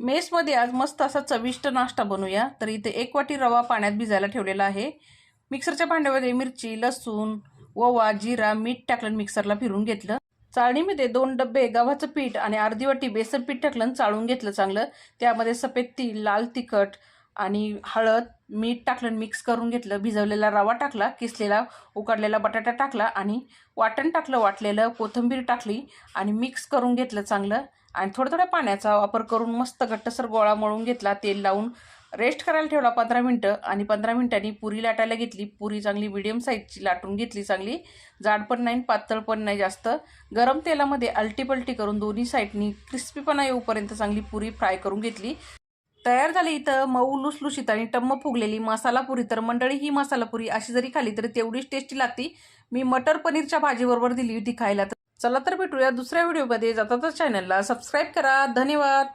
मेसमध्ये आज मस्त असा चविष्ट नाश्ता बनवूया. तर इथे एक वाटी रवा पाण्यात भिजायला ठेवलेला आहे. मिक्सरच्या भांड्यामध्ये मिरची लसूण ओवा जिरा मीठ टाकलं मिक्सरला फिरून घेतलं. चाळणीमध्ये दोन डबे गव्हाचं पीठ आणि अर्धी वाटी बेसन पीठ टाकलं आणि चाळून घेतलं चांगलं. त्यामध्ये सफेद ती लाल तिखट आणि हळद मीठ टाकलं आणि मिक्स करून घेतलं. भिजवलेला रवा टाकला किसलेला उकडलेला बटाटा टाकला आणि वाटण टाकलं वाटलेलं कोथिंबीर टाकली आणि मिक्स करून घेतलं चांगलं. आणि थोड्या थोड्या पाण्याचा वापर करून मस्त घट्टसर गोळा मळून घेतला. तेल लावून रेस्ट करायला ठेवला पंधरा मिनटं आणि पंधरा मिनटांनी पुरी लाटायला घेतली. पुरी चांगली मिडियम साईजची लाटून घेतली चांगली. जाड पण नाही पातळ पण नाही जास्त. गरम तेलामध्ये अल्टीपल्टी करून दोन्ही साईडनी क्रिस्पीपणा येऊपर्यंत चांगली पुरी फ्राय करून घेतली. तयार झाली इथं मऊ लुसलुशीत आणि टम्म फुगलेली मसाला पुरी तर मंडळी ही मसाला पुरी अशी जरी खाली तरी तेवढीच टेस्टी लागती. मी मटर पनीरच्या भाजीबरोबर दिली होती खायला. तर चला तर भेटूया दुसऱ्या व्हिडिओमध्ये जातातच चॅनलला सबस्क्राईब करा. धन्यवाद.